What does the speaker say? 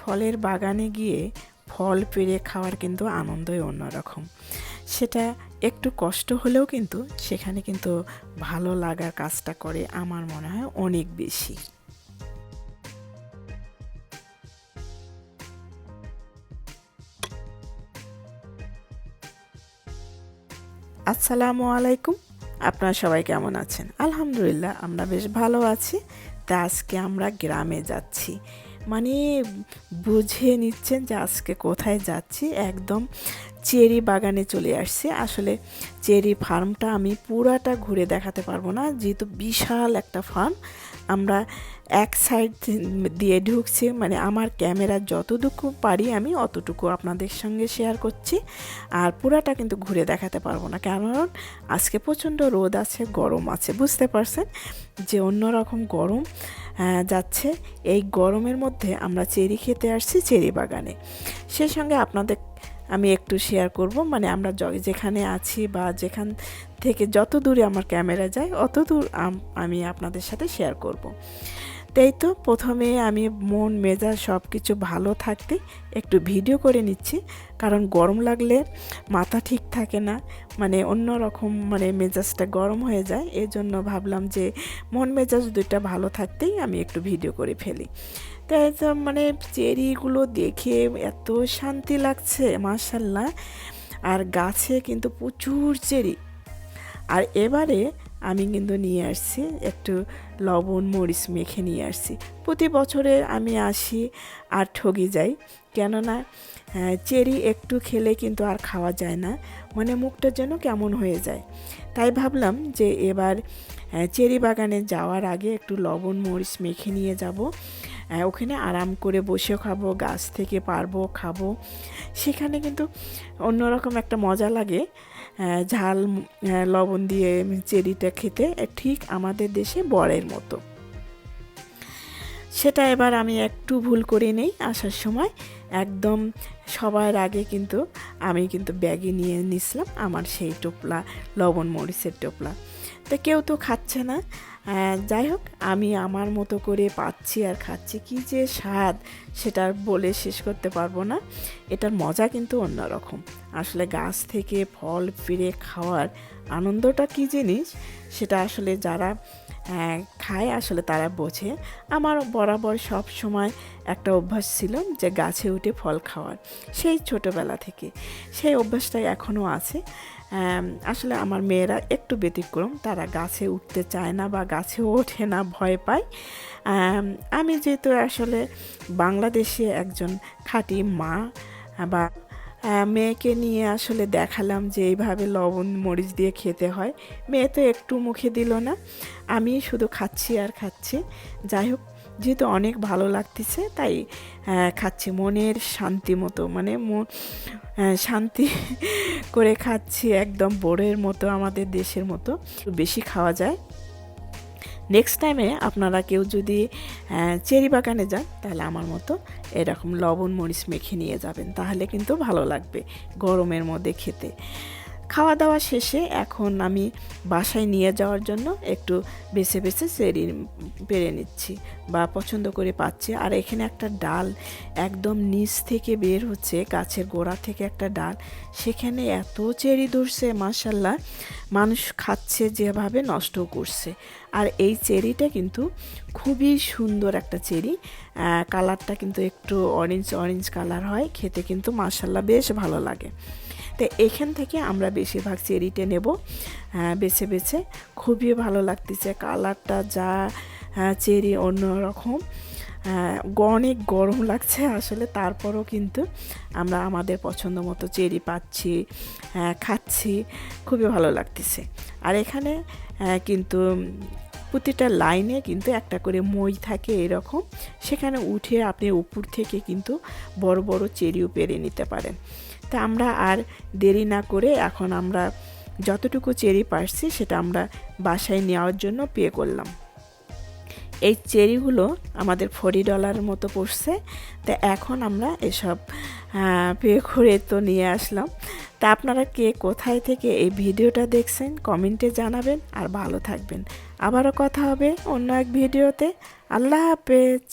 ফলের বাগানে গিয়ে ফল পেড়ে খাওয়ার কিন্তু আনন্দই অন্যরকম। সেটা একটু কষ্ট হলেও কিন্তু সেখানে কিন্তু ভালো লাগার কাজটা করে আমার মনে হয় অনেক বেশি। আসসালামু আলাইকুম। আপনারা সবাই কেমন আছেন? আলহামদুলিল্লাহ, আমরা বেশ ভালো আছি। তা আজকে আমরা গ্রামে যাচ্ছি। মানে বুঝে নিচ্ছেন যে আজকে কোথায় যাচ্ছি। একদম চেরি বাগানে চলে আসছি। আসলে চেরি ফার্মটা আমি পুরাটা ঘুরে দেখাতে পারব না। যেহেতু বিশাল একটা ফার্ম, আমরা এক সাইড দিয়ে ঢুকছি। মানে আমার ক্যামেরা যতটুকু পারি আমি অতটুকু আপনাদের সঙ্গে শেয়ার করছি। আর পুরাটা কিন্তু ঘুরে দেখাতে পারব না। কারণ আজকে প্রচণ্ড রোদ আছে, গরম আছে, বুঝতে পারছেন? যে অন্যরকম গরম যাচ্ছে। এই গরমের মধ্যে আমরা চেরি খেতে আসছি চেরি বাগানে। সেই সঙ্গে আপনাদের আমি একটু শেয়ার করব। মানে আমরা যেখানে আছি বা যেখান থেকে যত দূরে আমার ক্যামেরা যায় অত দূর আমি আপনাদের সাথে শেয়ার করব। তাই তো প্রথমে আমি মন, মেজাজ সব কিছু ভালো থাকতে একটু ভিডিও করে নিচ্ছি। কারণ গরম লাগলে মাথা ঠিক থাকে না মানে অন্য রকম মানে মেজাজটা গরম হয়ে যায়। এজন্য ভাবলাম যে মন, মেজাজ দুইটা ভালো থাকতেই আমি একটু ভিডিও করে ফেলি। তাই তো মানে চেরিগুলো দেখে এত শান্তি লাগছে মার্শাল্লাহ আর গাছে কিন্তু প্রচুর চেরি। আর এবারে আমি কিন্তু নিয়ে আসছি, একটু লবণ, মরিচ মেখে নিয়ে আসছি। প্রতি বছরে আমি আসি আর ঠগি যাই, কেননা চেরি একটু খেলে কিন্তু আর খাওয়া যায় না মানে মুখটা যেন কেমন হয়ে যায়। তাই ভাবলাম যে এবার চেরি বাগানে যাওয়ার আগে একটু লবণ, মরিচ মেখে নিয়ে যাব। ওখানে আরাম করে বসে খাব, গাছ থেকে পারব, খাব। সেখানে কিন্তু অন্যরকম একটা মজা লাগে। ঝাল লবণ দিয়ে চেরিটা খেতে ঠিক আমাদের দেশে বরের মতো। সেটা এবার আমি একটু ভুল করে নেই, আসার সময়। একদম সবার আগে কিন্তু আমি কিন্তু ব্যাগে নিয়ে নিছিলাম আমার সেই টোপলা, লবণ মরিচের টোপলা। তো কেউ তো খাচ্ছে না। যাই হোক, আমি আমার মতো করে পাচ্ছি আর খাচ্ছি, কি যে স্বাদ সেটা বলে শেষ করতে পারব না। এটার মজা কিন্তু অন্যরকম। আসলে গাছ থেকে ফল ফিরে খাওয়ার আনন্দটা কি জিনিস? সেটা আসলে যারা খায় আসলে তারা বোঝে। আমার বরাবর সব সময় একটা অভ্যাস ছিল যে গাছে উঠে ফল খাওয়ার। সেই ছোটোবেলা থেকে। সেই অভ্যাসটাই এখনও আছে। আসলে আমার মেয়েরা একটু ব্যতিক্রম। তারা গাছে উঠতে চায় না বা গাছে ওঠে না, ভয় পায়। আমি যেহেতু আসলে বাংলাদেশে একজন খাঁটি মা, বা মেয়েকে নিয়ে আসলে দেখালাম যে এইভাবে লবণ মরিচ দিয়ে খেতে হয়। মেয়ে তো একটু মুখে দিল না। আমি শুধু খাচ্ছি আর খাচ্ছি। যাই হোক, যেহেতু অনেক ভালো লাগতেছে, তাই খাচ্ছি। মনের শান্তি মতো মানে মন শান্তি করে খাচ্ছি, একদম বোরের মতো, আমাদের দেশের মতো। বেশি খাওয়া যায়। নেক্সট টাইমে আপনারা কেউ যদি চেরি বাগানে যান, তাহলে আমার মতো এরকম লবণ মরিচ মেখে নিয়ে যাবেন। তাহলে কিন্তু ভালো লাগবে গরমের মধ্যে খেতে। খাওয়া দাওয়া শেষে এখন আমি বাসায় নিয়ে যাওয়ার জন্য একটু বেছে বেছে চেরি পেরে নিচ্ছি বা পছন্দ করে পাচ্ছি। আর এখানে একটা ডাল একদম নিচ থেকে বের হচ্ছে, গাছের গোড়া থেকে একটা ডাল। সেখানে এত চেরি ধরছে মাসাল্লাহ মানুষ খাচ্ছে যেভাবে নষ্ট করছে। আর এই চেরিটা কিন্তু খুবই সুন্দর একটা চেরি। কালারটা কিন্তু একটু অরেঞ্জ অরেঞ্জ কালার হয়, খেতে কিন্তু মাসাল্লাহ বেশ ভালো লাগে। তো এখান থেকে আমরা বেশিরভাগ চেরিটে নেব। বেছে বেছে। খুবই ভালো লাগতেছে কালারটা, যা চেরি অন্যরকম অনেক গরম লাগছে আসলে, তারপরও কিন্তু আমরা আমাদের পছন্দ মতো চেরি পাচ্ছি খাচ্ছি। খুবই ভালো লাগতেছে। আর এখানে কিন্তু প্রতিটা লাইনে কিন্তু একটা করে মই থাকে এরকম। সেখানে উঠে আপনি উপর থেকে কিন্তু বড় বড় চেরিও পেরে নিতে পারেন। তা আমরা আর দেরি না করে এখন আমরা যতটুকু চেরি পারছি সেটা আমরা বাসায় নেওয়ার জন্য পে করলাম। এই চেরিগুলো আমাদের ফোরি ডলারের মতো পড়ছে। তা এখন আমরা এসব পে করে তো নিয়ে আসলাম। তা আপনারা কে কোথায় থেকে এই ভিডিওটা দেখছেন কমেন্টে জানাবেন আর ভালো থাকবেন। আবারও কথা হবে অন্য এক ভিডিওতে। আল্লাহ হাফেজ।